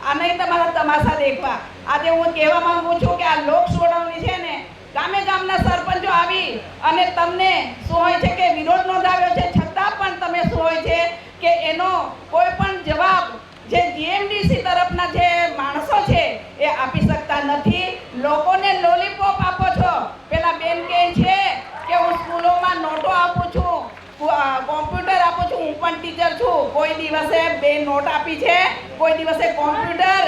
આ નહીં તમારા તમાશા દેખવા. આજે હું કહેવા માંગુ છું કે આ લોક સોડવણી છે ને, ગામે ગામના સરપંચો આવી અને તમને શું હોય છે કે વિરોધ નોંધાવ્યો છે. છતાં પણ તમે શું હોય છે કે એનો કોઈ પણ જવાબ જે નથી. લોકોને લોલીપોપ આપો છો. પેલા બેન કહે છે કે હું સ્કૂલોમાં નોટો આપું છું. કોમ્પ્યુટર આપું છું. હું પણ ટીચર છું. કોઈ દિવસે બે નોટ આપી છે. કોઈ દિવસે કોમ્પ્યુટર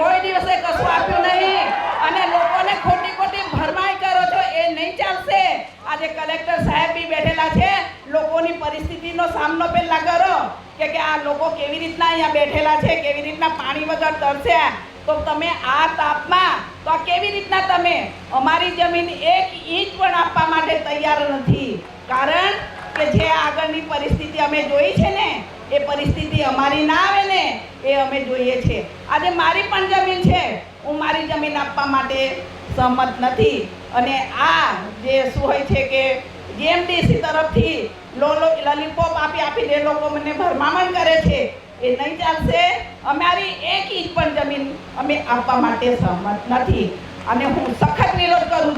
કોઈ દિવસે કશું આપ્યું નહીં. અને લોકોને ખોટી ખોટી ભરમાઈ કરો છો. એ નહીં ચાલશે. આજે કલેક્ટર સાહેબ બી બેઠેલા છે. લોકોની પરિસ્થિતિનો સામનો પહેલાં કરો કે આ લોકો કેવી રીતના અહીંયા બેઠેલા છે, કેવી રીતના પાણી વગર તરસ્યા તો તમે આ તાપમાં, તો આ કેવી રીતના તમે? અમારી જમીન એક ઇંચ પણ આપવા માટે તૈયાર નથી. કારણ કે જે આગળની પરિસ્થિતિ અમે જોઈ છે ને, એ પરિસ્થિતિ અમારી ના આવે ને, એ અમે જોઈએ છે. આજે મારી પણ જમીન છે. હું મારી જમીન આપવા માટે સહમત નથી. અને આ જે શું હોય છે કે, જીએમડીસી તરફથી લોલો લલીપોપ આપી આપીને લોકો મને ભરમામણ કરે છે. એ નહીં ચાલશે. અમારી એક ઇંચ પણ જમીન અમે આપવા માટે સહમત નથી. અને હું સખત વિરોધ કરું